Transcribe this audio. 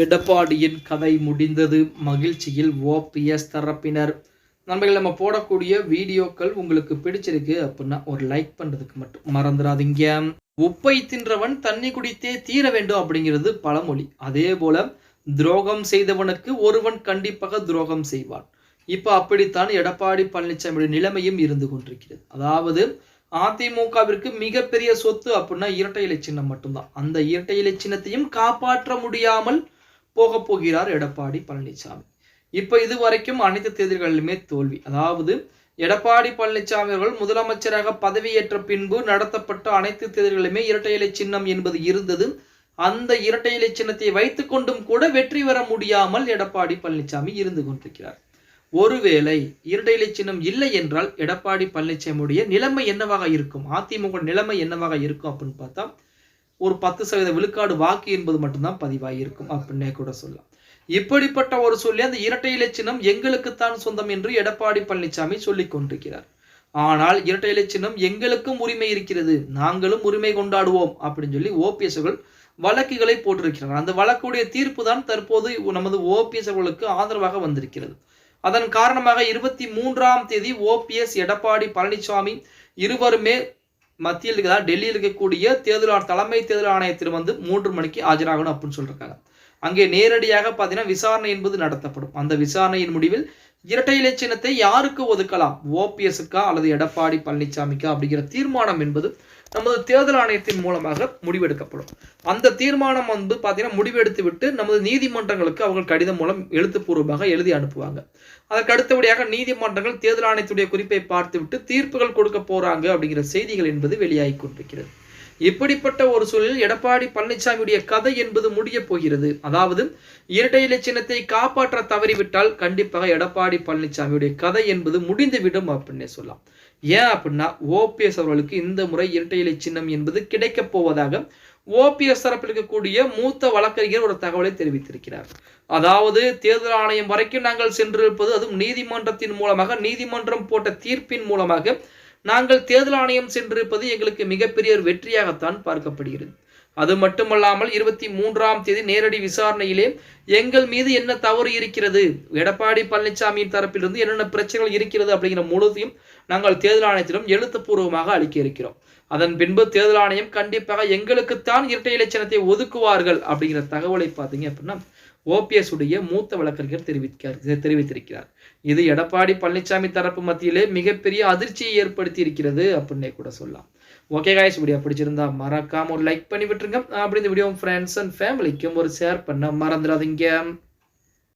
எடப்பாடியின் கதை முடிந்தது. மகிழ்ச்சியில் ஓபிஎஸ் தரப்பினர். நண்பர்கள் நம்ம போடக்கூடிய வீடியோக்கள் உங்களுக்கு பிடிச்சிருக்கு அப்படின்னா ஒரு லைக் பண்ணுறதுக்கு மட்டும் மறந்துடாதீங்க. உப்பை தின்றவன் தண்ணி குடித்தே தீர வேண்டும் அப்படிங்கிறது பழமொழி. அதே போல துரோகம் செய்தவனுக்கு ஒருவன் கண்டிப்பாக துரோகம் செய்வான். இப்போ அப்படித்தான் எடப்பாடி பழனிசாமியுடைய நிலைமையும் இருந்து கொண்டிருக்கிறது. அதாவது அதிமுகவிற்கு மிகப்பெரிய சொத்து அப்படின்னா இரட்டை இலை சின்னம் மட்டும்தான். அந்த இரட்டை இலை சின்னத்தையும் காப்பாற்ற முடியாமல் போக போகிறார் எடப்பாடி பழனிசாமி இப்போ இது வரைக்கும் அனைத்து தேர்தல்களிலுமே தோல்வி. அதாவது எடப்பாடி பழனிசாமி அவர்கள் முதலமைச்சராக பதவியேற்ற பின்பு நடத்தப்பட்ட அனைத்து தேர்தல்களுமே இரட்டை இலை சின்னம் என்பது இருந்தது. அந்த இரட்டை இலை சின்னத்தை வைத்துக் கொண்டும் கூட வெற்றி பெற முடியாமல் எடப்பாடி பழனிசாமி இருந்து கொண்டிருக்கிறார். ஒருவேளை இரட்டை இலை சின்னம் இல்லை என்றால் எடப்பாடி பழனிசாமியுடைய நிலைமை என்னவாக இருக்கும்? அதிமுக நிலைமை என்னவாக இருக்கும் அப்படின்னு பார்த்தா ஒரு பத்து சதவீத விழுக்காடு வாக்கு என்பது மட்டும்தான் பதிவாகியிருக்கும் அப்படின்னே கூட சொல்லலாம். இப்படிப்பட்ட ஒரு சொல்லி அந்த இரட்டை இலை சின்னம் எங்களுக்குத்தான் சொந்தம் என்று எடப்பாடி பழனிசாமி சொல்லிக் கொண்டிருக்கிறார். ஆனால் இரட்டை இலை சின்னம் எங்களுக்கும் உரிமை இருக்கிறது நாங்களும் உரிமை கொண்டாடுவோம் அப்படின்னு சொல்லி ஓபிஎஸ் அவர்கள் வழக்குகளை போட்டிருக்கிறார். அந்த வழக்குடைய தீர்ப்பு தான் தற்போது நமது ஓபிஎஸ் அவர்களுக்கு ஆதரவாக வந்திருக்கிறது. அதன் காரணமாக இருபத்தி மூன்றாம் தேதி ஓபிஎஸ் எடப்பாடி பழனிசாமி இருவருமே மத்தியில் இருக்கிறதா டெல்லியில் இருக்கக்கூடிய தேர்தல் தலைமை தேர்தல் ஆணையத்தில் வந்து மூன்று மணிக்கு ஆஜராகணும் அப்படின்னு சொல்லியிருக்காங்க அங்கே நேரடியாக பார்த்தீங்கன்னா விசாரணை என்பது நடத்தப்படும். அந்த விசாரணையின் முடிவில் இரட்டை இலை சின்னத்தை யாருக்கு ஒதுக்கலாம்? ஓபிஎஸ்க்கா அல்லது எடப்பாடி பழனிசாமிக்கா அப்படிங்கிற தீர்மானம் என்பது நமது தேர்தல் ஆணையத்தின் மூலமாக முடிவெடுக்கப்படும். அந்த தீர்மானம் வந்து பார்த்தீங்கன்னா முடிவெடுத்து விட்டு நமது நீதிமன்றங்களுக்கு அவங்க கடிதம் மூலம் எழுத்துப்பூர்வமாக எழுதி அனுப்புவாங்க. அதற்கு அடுத்தபடியாக நீதிமன்றங்கள் தேர்தல் ஆணையத்துடைய குறிப்பை பார்த்துவிட்டு தீர்ப்புகள் கொடுக்க போறாங்க அப்படிங்கிற செய்திகள் என்பது வெளியாகி கொண்டிருக்கிறது. இப்படிப்பட்ட ஒரு சூழலில் எடப்பாடி பழனிசாமியுடைய கதை என்பது முடிய போகிறது. அதாவது இரட்டை இலை சின்னத்தை காப்பாற்ற தவறிவிட்டால் கண்டிப்பாக எடப்பாடி பழனிசாமியுடைய கதை என்பது முடிந்துவிடும் அப்படின்னே சொல்லலாம். ஏன் அப்படின்னா ஓபிஎஸ் அவர்களுக்கு இந்த முறை இரட்டை இலை சின்னம் என்பது கிடைக்கப் போவதாக ஓபிஎஸ் தரப்பில் இருக்கக்கூடிய மூத்த வழக்கறிஞர் ஒரு தகவலை தெரிவித்திருக்கிறார். அதாவது தேர்தல் ஆணையம் வரைக்கும் நாங்கள் சென்றிருப்பது அதுவும் நீதிமன்றத்தின் மூலமாக நீதிமன்றம் போட்ட தீர்ப்பின் மூலமாக நாங்கள் தேர்தல் ஆணையம் சென்றிருப்பது எங்களுக்கு மிகப்பெரிய ஒரு வெற்றியாகத்தான் பார்க்கப்படுகிறது. அது மட்டுமல்லாமல் இருபத்தி மூன்றாம் தேதி நேரடி விசாரணையிலே எங்கள் மீது என்ன தவறு இருக்கிறது எடப்பாடி பழனிசாமியின் தரப்பிலிருந்து என்னென்ன பிரச்சனைகள் இருக்கிறது அப்படிங்கிற முழுதையும் நாங்கள் தேர்தல் ஆணையத்திடம் எழுத்துப்பூர்வமாக அளிக்க இருக்கிறோம். அதன் பின்பு தேர்தல் ஆணையம் கண்டிப்பாக எங்களுக்குத்தான் இரட்டை இலட்சணத்தை ஒதுக்குவார்கள் அப்படிங்கிற தகவலை பார்த்தீங்க அப்படின்னா ஓபிஎஸ் உடைய மூத்த வழக்கறிஞர் தெரிவிக்கிறார் தெரிவித்திருக்கிறார். இது எடப்பாடி பழனிசாமி தரப்பு மத்தியிலே மிகப்பெரிய அதிர்ச்சியை ஏற்படுத்தி இருக்கிறது அப்படின்னே கூட சொல்லலாம். ஓகே காய்ஸ் வீடியோ பிடிச்சிருந்தா மறக்காம ஒரு லைக் பண்ணி விட்டுருங்க. அப்படி இந்த வீடியோ ஃப்ரெண்ட்ஸ் அண்ட் ஃபேமிலிக்கும் ஒரு ஷேர் பண்ண மறந்துடாதீங்க.